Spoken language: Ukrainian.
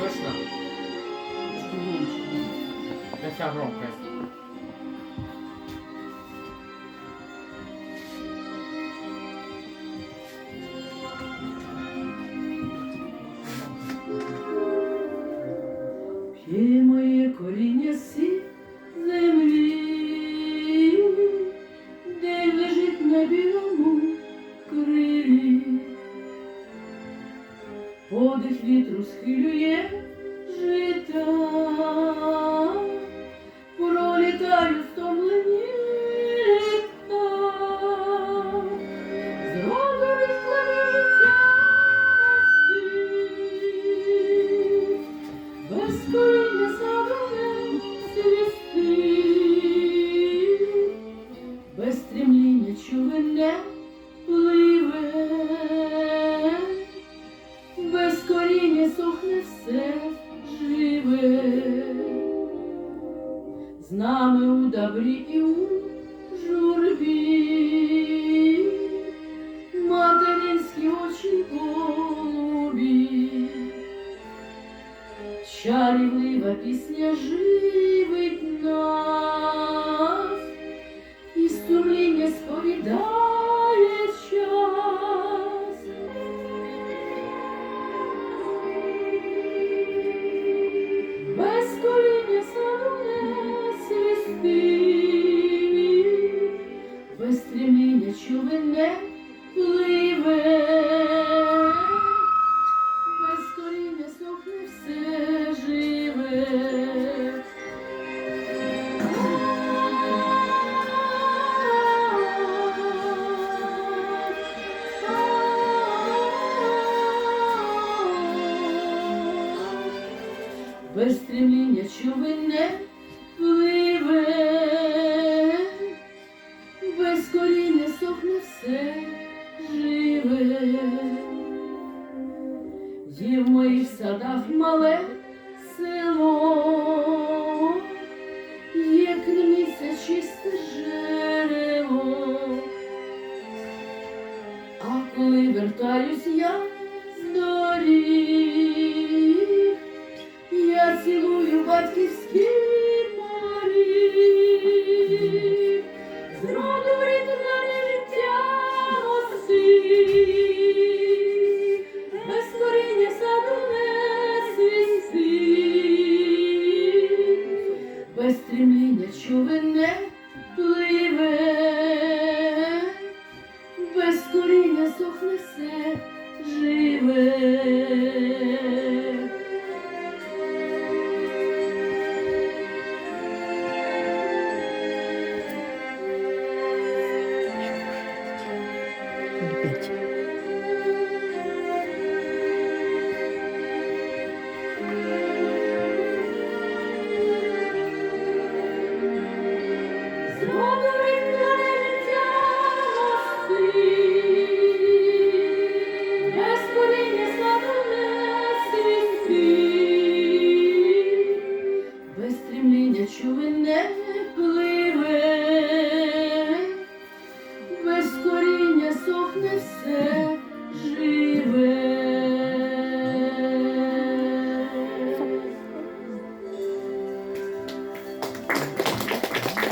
слышно? Это вся Подих вітру схилює жита, З нами у добрі і у журбі, материнські очі голубі. Чарівлива пісня живить нас, і сумління сповідає Пливе. Без коріння сохне все живе. Без стремління човен не пливе, повертаюсь я з доріг, я цілую батьківські морі, зроду в ритм на життя осі.